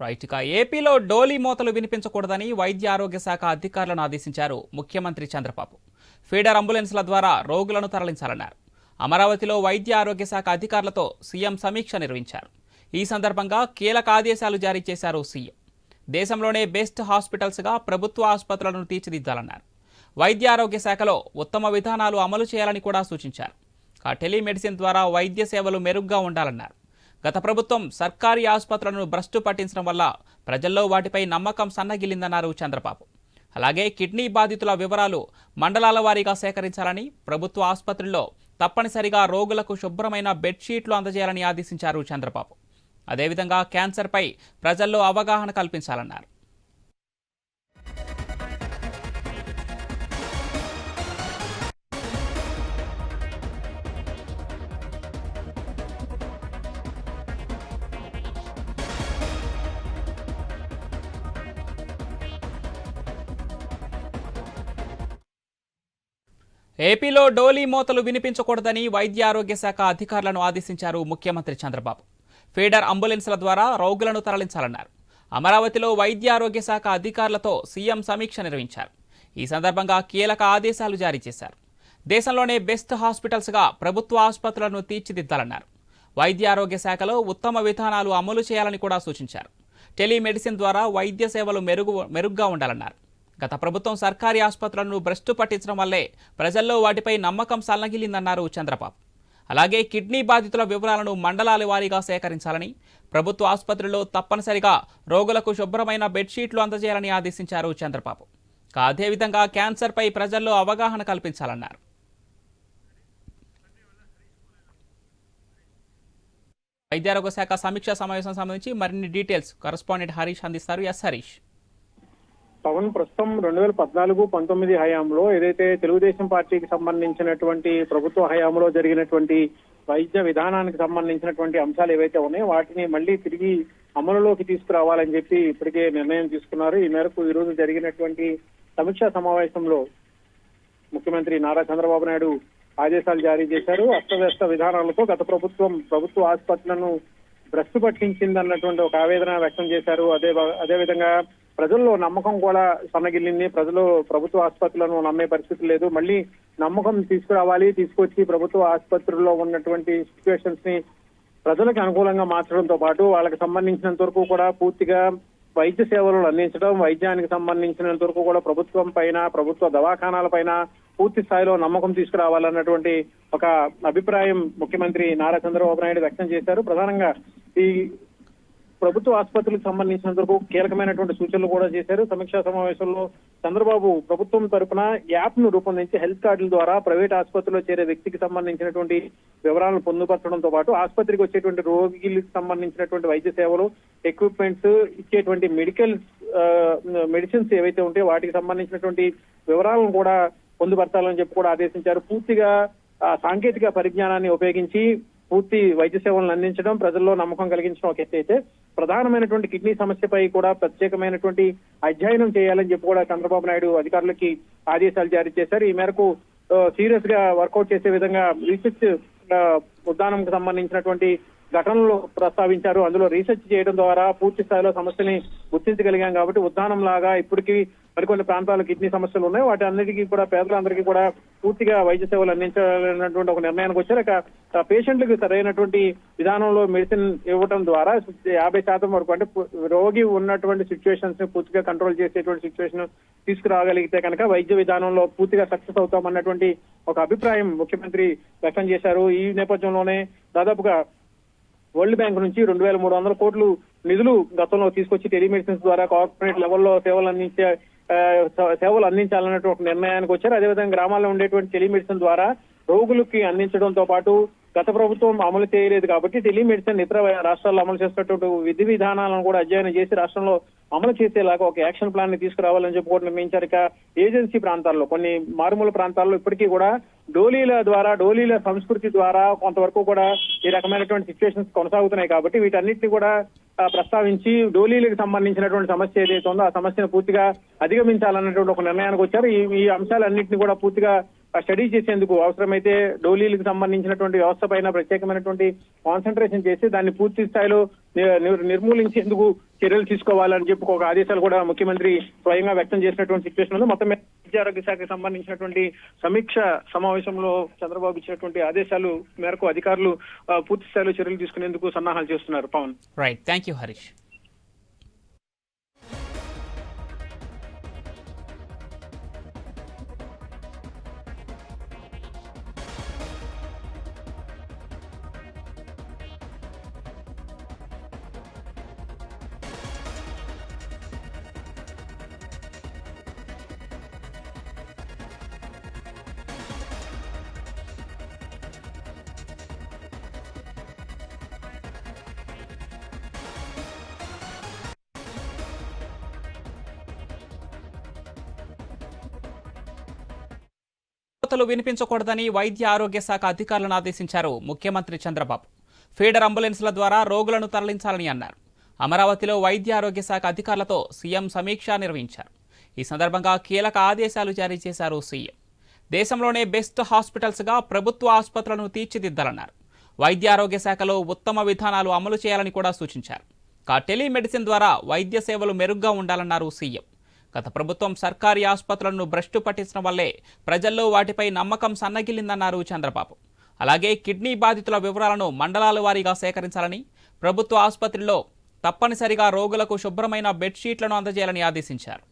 Right ఇక ఏపీలో డోలీ మోతలు వినిపించకూడదని వైద్య ఆరోగ్య శాఖ అధికారులను ఆదేశించారు ముఖ్యమంత్రి చంద్రబాబు. ఫీడర్ అంబులెన్స్ల ద్వారా రోగులను తరలించాలన్నారు. అమరావతిలో వైద్య ఆరోగ్య శాఖ అధికారులతో సీఎం సమీక్ష నిర్వహించారు. ఈ సందర్భంగా కీలక ఆదేశాలు జారీ చేశారు సీఎం. దేశంలోనే బెస్ట్ హాస్పిటల్స్గా ప్రభుత్వ ఆసుపత్రులను తీర్చిదిద్దాలన్నారు. వైద్య ఆరోగ్య శాఖలో ఉత్తమ విధానాలు అమలు చేయాలని కూడా సూచించారు. టెలిమెడిసిన్ ద్వారా వైద్య సేవలు మెరుగ్గా ఉండాలన్నారు. గత ప్రభుత్వం సర్కారీ ఆసుపత్రులను భ్రష్టు పట్టించడం వల్ల ప్రజల్లో వాటిపై నమ్మకం సన్నగిల్లిందన్నారు చంద్రబాబు. అలాగే కిడ్నీ బాధితుల వివరాలు మండలాల వారీగా సేకరించాలని ప్రభుత్వ ఆసుపత్రుల్లో తప్పనిసరిగా రోగులకు శుభ్రమైన బెడ్షీట్లు అందజేయాలని ఆదేశించారు చంద్రబాబు. అదేవిధంగా క్యాన్సర్పై ప్రజల్లో అవగాహన కల్పించాలన్నారు. ఏపీలో డోలీ మోతలు వినిపించకూడదని వైద్య ఆరోగ్య శాఖ అధికారులను ఆదేశించారు ముఖ్యమంత్రి చంద్రబాబు. ఫీడర్ అంబులెన్స్ల ద్వారా రోగులను తరలించాలన్నారు. అమరావతిలో వైద్య ఆరోగ్య శాఖ అధికారులతో సీఎం సమీక్ష నిర్వహించారు. ఈ సందర్భంగా కీలక ఆదేశాలు జారీ చేశారు. దేశంలోనే బెస్ట్ హాస్పిటల్స్గా ప్రభుత్వ ఆసుపత్రులను తీర్చిదిద్దాలన్నారు. వైద్య ఆరోగ్య శాఖలో ఉత్తమ విధానాలు అమలు చేయాలని కూడా సూచించారు. టెలిమెడిసిన్ ద్వారా వైద్య సేవలు మెరుగు మెరుగ్గా ఉండాలన్నారు. గత ప్రభుత్వం సర్కారీ ఆసుపత్రులను భ్రష్టు పట్టించడం వల్లే ప్రజల్లో వాటిపై నమ్మకం సల్లగిలిందన్నారు చంద్రబాబు. అలాగే కిడ్నీ బాధితుల వివరాలను మండలాల వారీగా సేకరించాలని ప్రభుత్వ ఆసుపత్రిలో తప్పనిసరిగా రోగులకు శుభ్రమైన బెడ్షీట్లు అందజేయాలని ఆదేశించారు చంద్రబాబు. అదేవిధంగా క్యాన్సర్పై ప్రజల్లో అవగాహన కల్పించాలన్నారు. వైద్యారోగ్య శాఖ సమీక్షా సమావేశం సంబంధించి మరిన్ని డీటెయిల్స్ కరస్పాండెంట్ హరీష్ అందిస్తారు. ఎస్ హరీష్. పవన్ ప్రస్తుతం రెండు వేల పద్నాలుగు పంతొమ్మిది హయాంలో ఏదైతే తెలుగుదేశం పార్టీకి సంబంధించినటువంటి ప్రభుత్వ హయాంలో జరిగినటువంటి వైద్య విధానానికి సంబంధించినటువంటి అంశాలు ఏవైతే ఉన్నాయో వాటిని మళ్ళీ తిరిగి అమలులోకి తీసుకురావాలని చెప్పి ఇప్పటికే నిర్ణయం తీసుకున్నారు. ఈ మేరకు ఈ రోజు జరిగినటువంటి సమీక్షా సమావేశంలో ముఖ్యమంత్రి నారా చంద్రబాబు నాయుడు ఆదేశాలు జారీ చేశారు. అస్తవ్యస్త విధానాలతో గత ప్రభుత్వం ప్రభుత్వ ఆసుపత్రులను భ్రష్టు పట్టించిందన్నటువంటి ఒక ఆవేదన వ్యక్తం చేశారు. అదే అదే విధంగా ప్రజల్లో నమ్మకం కూడా సన్నగిల్లింది. ప్రజలు ప్రభుత్వ ఆసుపత్రులను నమ్మే పరిస్థితి లేదు. మళ్ళీ నమ్మకం తీసుకురావాలి తీసుకొచ్చి ప్రభుత్వ ఆసుపత్రుల్లో ఉన్నటువంటి సిచ్యువేషన్స్ని ప్రజలకు అనుకూలంగా మార్చడంతో పాటు వాళ్ళకి సంబంధించినంత వరకు కూడా పూర్తిగా వైద్య సేవలను అందించడం వైద్యానికి సంబంధించినంత వరకు కూడా ప్రభుత్వం పైన ప్రభుత్వ దవాఖానాల పైన పూర్తి స్థాయిలో నమ్మకం తీసుకురావాలన్నటువంటి ఒక అభిప్రాయం ముఖ్యమంత్రి నారా చంద్రబాబు నాయుడు వ్యక్తం చేశారు. ప్రధానంగా ఈ ప్రభుత్వ ఆసుపత్రులకు సంబంధించినందుకు కీలకమైనటువంటి సూచనలు కూడా చేశారు. సమీక్షా సమావేశంలో చంద్రబాబు ప్రభుత్వం తరపున యాప్ను రూపొందించి హెల్త్ కార్డుల ద్వారా ప్రైవేట్ ఆసుపత్రిలో చేరే వ్యక్తికి సంబంధించినటువంటి వివరాలను పొందుపరచడంతో పాటు ఆసుపత్రికి వచ్చేటువంటి రోగిలకు సంబంధించినటువంటి వైద్య సేవలు ఎక్విప్మెంట్స్ ఇచ్చేటువంటి మెడికల్ మెడిసిన్స్ ఏవైతే ఉంటాయో వాటికి సంబంధించినటువంటి వివరాలను కూడా పొందుపరచాలని చెప్పి కూడా ఆదేశించారు. పూర్తిగా సాంకేతిక పరిజ్ఞానాన్ని ఉపయోగించి పూర్తి వైద్య సేవలను అందించడం ప్రజల్లో నమ్మకం కలిగించడం ఒక ఎత్తు అయితే ప్రధానమైనటువంటి కిడ్నీ సమస్యపై కూడా ప్రత్యేకమైనటువంటి అధ్యయనం చేయాలని చెప్పి కూడా చంద్రబాబు నాయుడు అధికారులకి ఆదేశాలు జారీ చేశారు. ఈ మేరకు సీరియస్గా వర్కౌట్ చేసే విధంగా రీసెర్చ్ ఉద్దానంకు సంబంధించినటువంటి ఘటనలు ప్రస్తావించారు. అందులో రీసెర్చ్ చేయడం ద్వారా పూర్తి స్థాయిలో సమస్యని గుర్తించగలిగాం కాబట్టి ఉద్దానం లాగా ఇప్పటికీ మరికొన్ని ప్రాంతాల్లో కిడ్నీ సమస్యలు ఉన్నాయి. వాటి అన్నిటికీ కూడా పేదలందరికీ కూడా పూర్తిగా వైద్య సేవలు అందించాలన్నటువంటి ఒక నిర్ణయానికి వచ్చారు. ఇక పేషెంట్లకు సరైనటువంటి విధానంలో మెడిసిన్ ఇవ్వడం ద్వారా యాభై శాతం వరకు అంటే రోగి ఉన్నటువంటి సిచ్యువేషన్స్ని పూర్తిగా కంట్రోల్ చేసేటువంటి సిచ్యువేషన్ తీసుకురాగలిగితే కనుక వైద్య విధానంలో పూర్తిగా సక్సెస్ అవుతామన్నటువంటి ఒక అభిప్రాయం ముఖ్యమంత్రి వ్యక్తం చేశారు. ఈ నేపథ్యంలోనే దాదాపుగా వరల్డ్ బ్యాంక్ నుంచి రెండు వేల మూడు వందల కోట్లు నిధులు గతంలో తీసుకొచ్చి టెలిమెడిసిన్స్ ద్వారా కార్పొరేట్ లెవెల్లో సేవలు అందించే సేవలు అందించాలన్నటువంటి ఒక నిర్ణయానికి వచ్చారు. అదేవిధంగా గ్రామాల్లో ఉండేటువంటి టెలిమెడిసిన్ ద్వారా రోగులకి అందించడంతో పాటు గత ప్రభుత్వం అమలు చేయలేదు కాబట్టి టెలిమెడిసిన్ ఇతర రాష్ట్రాల్లో అమలు చేసినటువంటి విధి విధానాలను కూడా అధ్యయనం చేసి రాష్ట్రంలో అమలు చేసేలాగా ఒక యాక్షన్ ప్లాన్ని తీసుకురావాలని చెప్పి కూడా నిర్ణయించారు ఇక ఏజెన్సీ ప్రాంతాల్లో కొన్ని మారుమూల ప్రాంతాల్లో ఇప్పటికీ కూడా డోలీల ద్వారా డోలీల సంస్కృతి ద్వారా కొంతవరకు కూడా ఈ రకమైనటువంటి సిచ్యువేషన్స్ కొనసాగుతున్నాయి కాబట్టి వీటన్నిటిని కూడా ప్రస్తావించి డోలీలకు సంబంధించినటువంటి సమస్య ఏదైతే ఉందో ఆ సమస్యను పూర్తిగా అధిగమించాలన్నటువంటి ఒక నిర్ణయానికి వచ్చారు. ఈ అంశాలన్నింటినీ కూడా పూర్తిగా స్టడీ చేసేందుకు అవసరమైతే డోలీలకు సంబంధించినటువంటి వ్యవస్థ పైన ప్రత్యేకమైనటువంటి కాన్సన్ట్రేషన్ చేసి దాన్ని పూర్తి స్థాయిలో నిర్మూలించేందుకు చర్యలు తీసుకోవాలని చెప్పి ఒక ఆదేశాలు కూడా ముఖ్యమంత్రి స్వయంగా వ్యక్తం చేసినటువంటి సిచ్యువేషన్ ఉంది. మొత్తం విద్యారోగ్య ఆరోగ్య శాఖకు సంబంధించినటువంటి సమీక్ష సమావేశంలో చంద్రబాబు ఇచ్చినటువంటి ఆదేశాలు మేరకు అధికారులు పూర్తి స్థాయిలో చర్యలు తీసుకునేందుకు సన్నాహాలు చేస్తున్నారు. Pawan. Right thank you Harish కోతలు వినిపించకూడదని వైద్య ఆరోగ్య శాఖ అధికారులను ఆదేశించారు ముఖ్యమంత్రి చంద్రబాబు. ఫీడర్ అంబులెన్స్ల ద్వారా రోగులను తరలించాలని అన్నారు. అమరావతిలో వైద్య ఆరోగ్య శాఖ అధికారులతో సీఎం సమీక్ష నిర్వహించారు. ఈ సందర్భంగా కీలక ఆదేశాలు జారీ చేశారు సీఎం. దేశంలోనే బెస్ట్ హాస్పిటల్స్గా ప్రభుత్వ ఆసుపత్రులను తీర్చిదిద్దాలన్నారు. వైద్య ఆరోగ్య శాఖలో ఉత్తమ విధానాలు అమలు చేయాలని కూడా సూచించారు. కా టెలిమెడిసిన్ ద్వారా వైద్య సేవలు మెరుగ్గా ఉండాలన్నారు సీఎం. గత ప్రభుత్వం సర్కారీ ఆసుపత్రులను భ్రష్టు పట్టించడం వల్లే ప్రజల్లో వాటిపై నమ్మకం సన్నగిల్లిందన్నారు చంద్రబాబు. అలాగే కిడ్నీ బాధితుల వివరాలను మండలాల వారీగా సేకరించాలని ప్రభుత్వ ఆసుపత్రిలో తప్పనిసరిగా రోగులకు శుభ్రమైన బెడ్షీట్లను అందజేయాలని ఆదేశించారు.